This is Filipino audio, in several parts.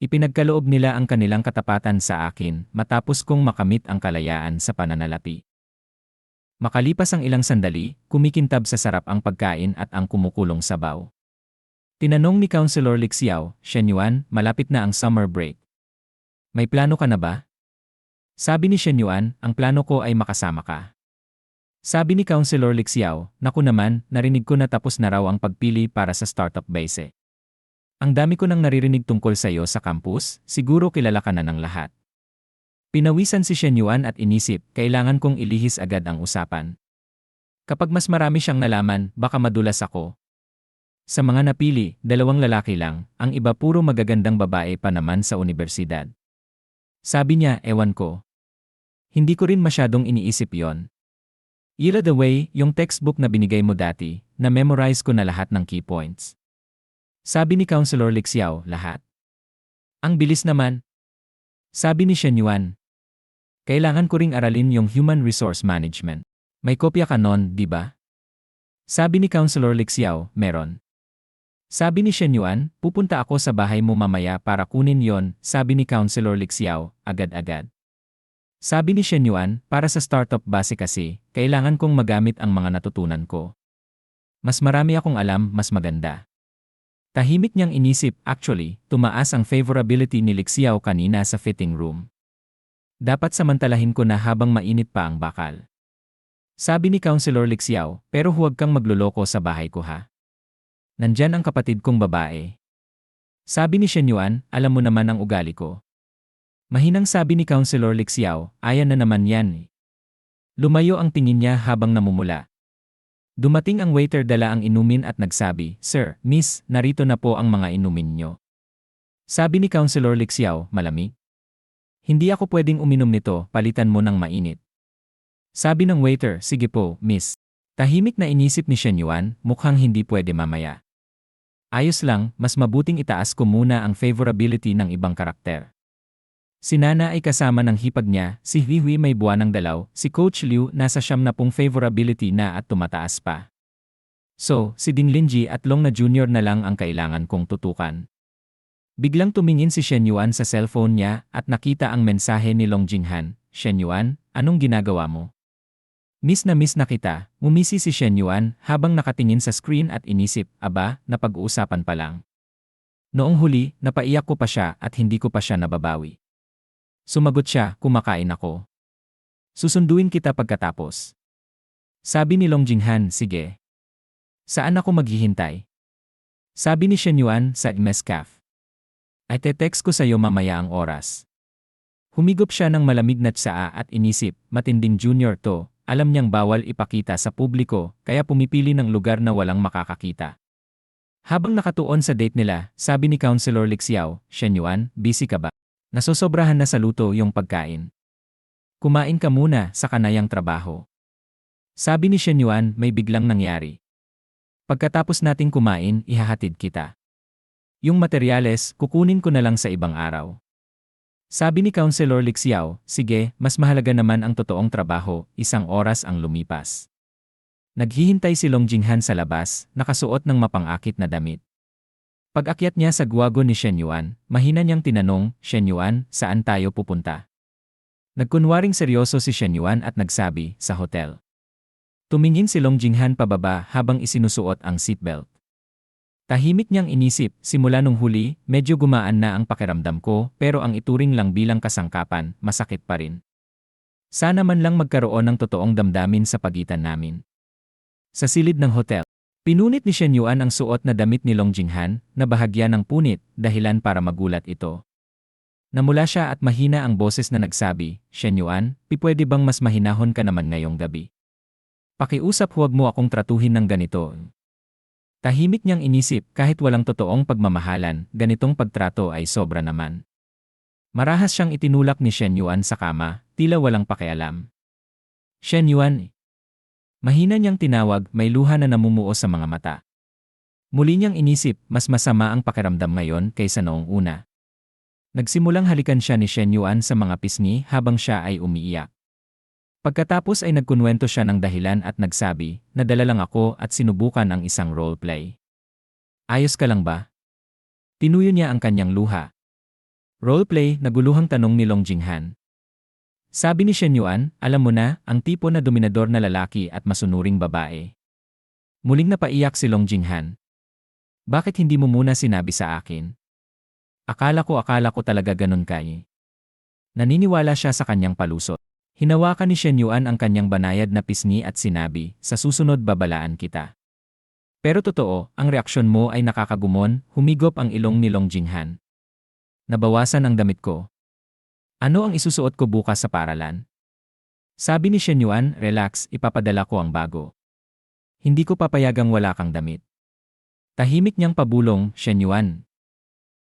Ipinagkaloob nila ang kanilang katapatan sa akin matapos kong makamit ang kalayaan sa pananalapi. Makalipas ang ilang sandali, kumikintab sa sarap ang pagkain at ang kumukulong sabaw. Tinanong ni Councilor Lixiao, Shen Yuan, malapit na ang summer break. May plano ka na ba? Sabi ni Shen Yuan, ang plano ko ay makasama ka. Sabi ni Councilor Lixiao, naku naman, narinig ko na tapos na raw ang pagpili para sa startup base. Ang dami ko nang naririnig tungkol sa iyo sa campus, siguro kilala ka na ng lahat. Pinawisan si Shen Yuan at inisip, kailangan kong ilihis agad ang usapan. Kapag mas marami siyang nalaman, baka madulas ako. Sa mga napili, dalawang lalaki lang, ang iba puro magagandang babae pa naman sa universidad. Sabi niya, ewan ko. Hindi ko rin masyadong iniisip yon. Ila the way, yung textbook na binigay mo dati, na-memorize ko na lahat ng key points. Sabi ni Counselor Lixiao, lahat. Ang bilis naman. Sabi ni Shen Yuan, kailangan ko ring aralin yung human resource management. May kopya ka nun, di ba? Sabi ni Counselor Lixiao, meron. Sabi ni Shen Yuan, pupunta ako sa bahay mo mamaya para kunin yon, sabi ni Counselor Lixiao, agad-agad. Sabi ni Shen Yuan, para sa startup base kasi, kailangan kong magamit ang mga natutunan ko. Mas marami akong alam, mas maganda. Tahimik niyang inisip, actually, tumaas ang favorability ni Lixiao kanina sa fitting room. Dapat samantalahin ko na habang mainit pa ang bakal. Sabi ni Counselor Lixiao, pero huwag kang magluloko sa bahay ko ha. Nandyan ang kapatid kong babae. Sabi ni Shen Yuan, alam mo naman ang ugali ko. Mahinang sabi ni Counselor Lixiao, ayan na naman yan. Lumayo ang tingin niya habang namumula. Dumating ang waiter dala ang inumin at nagsabi, Sir, Miss, narito na po ang mga inumin nyo. Sabi ni Counselor Lixiao, malamig. Hindi ako pwedeng uminom nito, palitan mo ng mainit. Sabi ng waiter, sige po, miss. Tahimik na inisip ni Shen Yuan, mukhang hindi pwede mamaya. Ayos lang, mas mabuting itaas ko muna ang favorability ng ibang karakter. Si Nana ay kasama ng hipag niya, si Hiwi may buwan ng dalaw, si Coach Liu nasa siyam na pong favorability na at tumataas pa. So, si Ding Linji at Long na junior na lang ang kailangan kong tutukan. Biglang tumingin si Shen Yuan sa cellphone niya at nakita ang mensahe ni Long Jinghan, Shen Yuan, anong ginagawa mo? Miss na miss na kita, ngumisi si Shen Yuan habang nakatingin sa screen at inisip, aba, napag-uusapan pa lang. Noong huli, napaiyak ko pa siya at hindi ko pa siya nababawi. Sumagot siya, kumakain ako. Susunduin kita pagkatapos. Sabi ni Long Jinghan, sige. Saan ako maghihintay? Sabi ni Shen Yuan sa Mescaf. Ay te-text ko sa'yo mamaya ang oras. Humigop siya ng malamig na tsaa at inisip, matinding junior to, alam niyang bawal ipakita sa publiko, kaya pumipili ng lugar na walang makakakita. Habang nakatuon sa date nila, sabi ni Counselor Lixiao, Shen Yuan, busy ka ba? Nasosobrahan na sa luto yung pagkain. Kumain ka muna sa kanayang trabaho. Sabi ni Shen Yuan, may biglang nangyari. Pagkatapos nating kumain, ihahatid kita. Yung materyales, kukunin ko na lang sa ibang araw. Sabi ni Counselor Lixiao, sige, mas mahalaga naman ang totoong trabaho, isang oras ang lumipas. Naghihintay si Long Jinghan sa labas, nakasuot ng mapangakit na damit. Pag-akyat niya sa guwago ni Shen Yuan, mahina niyang tinanong, Shen Yuan, saan tayo pupunta? Nagkunwaring seryoso si Shen Yuan at nagsabi, sa hotel. Tumingin si Long Jinghan pababa habang isinusuot ang seatbelt. Tahimik niyang inisip, simula nung huli, medyo gumaan na ang pakiramdam ko, pero ang ituring lang bilang kasangkapan, masakit pa rin. Sana man lang magkaroon ng totoong damdamin sa pagitan namin. Sa silid ng hotel, pinunit ni Shen Yuan ang suot na damit ni Long Jinghan, na bahagya ng punit, dahilan para magulat ito. Namula siya at mahina ang boses na nagsabi, Shen Yuan, pipwede bang mas mahinahon ka naman ngayong gabi? Pakiusap huwag mo akong tratuhin ng ganito. Tahimik niyang inisip kahit walang totoong pagmamahalan, ganitong pagtrato ay sobra naman. Marahas siyang itinulak ni Shen Yuan sa kama, tila walang pakialam. Shen Yuan. Mahina niyang tinawag, may luha na namumuo sa mga mata. Muli niyang inisip, mas masama ang pakiramdam ngayon kaysa noong una. Nagsimulang halikan siya ni Shen Yuan sa mga pisngi habang siya ay umiiyak. Pagkatapos ay nagkunwento siya ng dahilan at nagsabi, nadala lang ako at sinubukan ang isang roleplay. Ayos ka lang ba? Tinuyo niya ang kanyang luha. Roleplay, naguluhang tanong ni Long Jinghan. Sabi ni Shen Yuan, alam mo na, ang tipo na dominador na lalaki at masunuring babae. Muling napaiyak si Long Jinghan. Bakit hindi mo muna sinabi sa akin? Akala ko akala ko talaga ganun kay. Naniniwala siya sa kanyang palusot. Hinawakan ni Shen Yuan ang kanyang banayad na pisngi at sinabi, sa susunod babalaan kita. Pero totoo, ang reaksyon mo ay nakakagumon, humigop ang ilong ni Long Jinghan. Nabawasan ang damit ko. Ano ang isusuot ko bukas sa paralan? Sabi ni Shen Yuan, relax, ipapadala ko ang bago. Hindi ko papayagang wala kang damit. Tahimik niyang pabulong, Shen Yuan.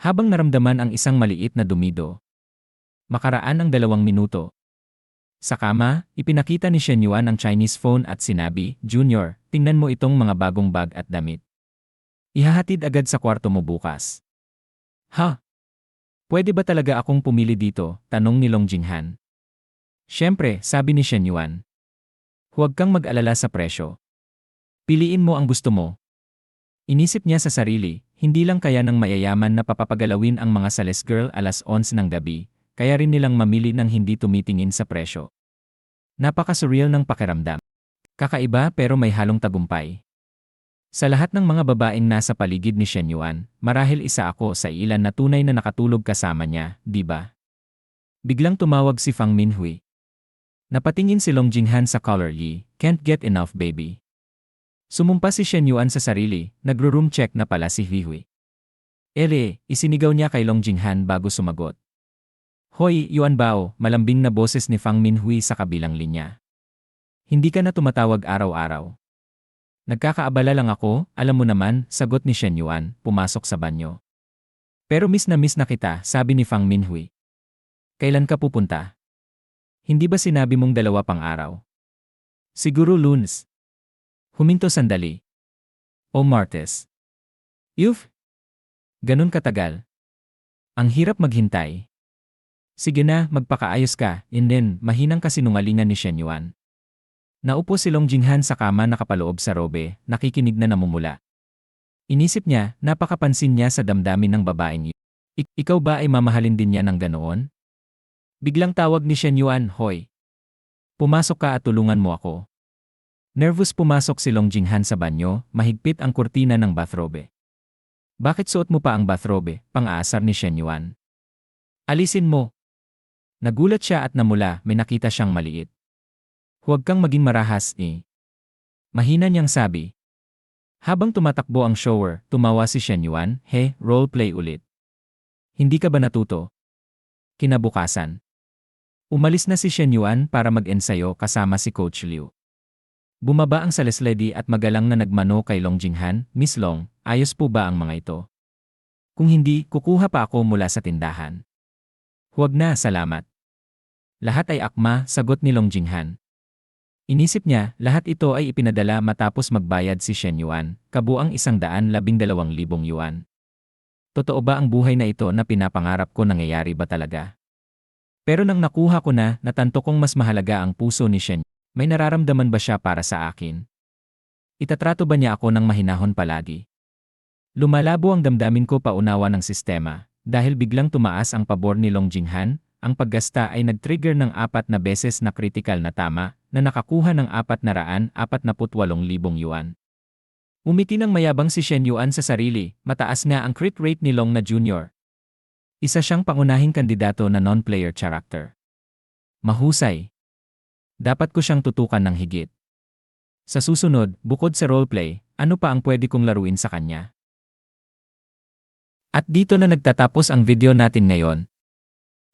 Habang naramdaman ang isang maliit na dumido. Makaraan ang dalawang minuto. Sa kama, ipinakita ni Shen Yuan ang Chinese phone at sinabi, Junior, tingnan mo itong mga bagong bag at damit. Ihahatid agad sa kwarto mo bukas. Ha? Pwede ba talaga akong pumili dito? Tanong ni Long Jinghan. Siyempre, sabi ni Shen Yuan. Huwag kang mag-alala sa presyo. Piliin mo ang gusto mo. Inisip niya sa sarili, hindi lang kaya ng mayayaman na papapagalawin ang mga sales girl alas 11 ng gabi, kaya rin nilang mamili ng hindi tumitingin sa presyo. Napaka-surreal ng pakiramdam. Kakaiba pero may halong tagumpay. Sa lahat ng mga babaeng nasa paligid ni Shen Yuan, marahil isa ako sa ilan na tunay na nakatulog kasama niya, di ba? Biglang tumawag si Fang Minhui. Napatingin si Long Jinghan sa collar Yi, can't get enough baby. Sumumpa si Shen Yuan sa sarili, nagro-room check na pala si Hui. Ere, isinigaw niya kay Long Jinghan bago sumagot. Hoy, Yuan Bao, malambing na boses ni Fang Minhui sa kabilang linya. Hindi ka na tumatawag araw-araw. Nagkakaabala lang ako, alam mo naman, sagot ni Shen Yuan, pumasok sa banyo. Pero miss na miss na kita, sabi ni Fang Minhui. Kailan ka pupunta? Hindi ba sinabi mong dalawa pang araw? Siguro lunes. Huminto sandali. O Martes. Yuf? Ganun katagal. Ang hirap maghintay. Sige na, magpakaayos ka, and then, mahinang kasinungalingan ni Shen Yuan. Naupo si Long Jinghan sa kama nakapaloob sa robe, nakikinig na namumula. Inisip niya, napakapansin niya sa damdamin ng babaeng yun. Ik- ikaw ba ay mamahalin din niya ng ganoon? Biglang tawag ni Shen Yuan, Hoy. Pumasok ka at tulungan mo ako. Nervous pumasok si Long Jinghan sa banyo, mahigpit ang kurtina ng bathrobe. Bakit suot mo pa ang bathrobe? Pang-aasar ni Shen Yuan. Alisin mo. Nagulat siya at namula, may nakita siyang maliit. Huwag kang maging marahas eh. Mahina niyang sabi. Habang tumatakbo ang shower, tumawa si Shen Yuan, he, roleplay ulit. Hindi ka ba natuto? Kinabukasan. Umalis na si Shen Yuan para mag-ensayo kasama si Coach Liu. Bumaba ang salesledi at magalang na nagmano kay Long Jinghan, Miss Long, ayos po ba ang mga ito? Kung hindi, kukuha pa ako mula sa tindahan. Huwag na, salamat. Lahat ay akma, sagot ni Long Jinghan. Inisip niya, lahat ito ay ipinadala matapos magbayad si Shen Yuan, kabuang isang daan labing dalawang libong yuan. Totoo ba ang buhay na ito na pinapangarap ko nangyayari ba talaga? Pero nang nakuha ko na, natanto kong mas mahalaga ang puso ni Shen. May nararamdaman ba siya para sa akin? Itatrato ba niya ako ng mahinahon palagi? Lumalabo ang damdamin ko paunawa ng sistema, dahil biglang tumaas ang pabor ni Long Jinghan, ang paggasta ay nag-trigger ng apat na beses na critical na tama na nakakuha ng apat na raan apat na putwalong libong yuan. Umiti ng mayabang si Shen Yuan sa sarili, mataas nga ang crit rate ni Long na junior. Isa siyang pangunahing kandidato na non-player character. Mahusay. Dapat ko siyang tutukan ng higit. Sa susunod, bukod sa roleplay, ano pa ang pwede kong laruin sa kanya? At dito na nagtatapos ang video natin ngayon.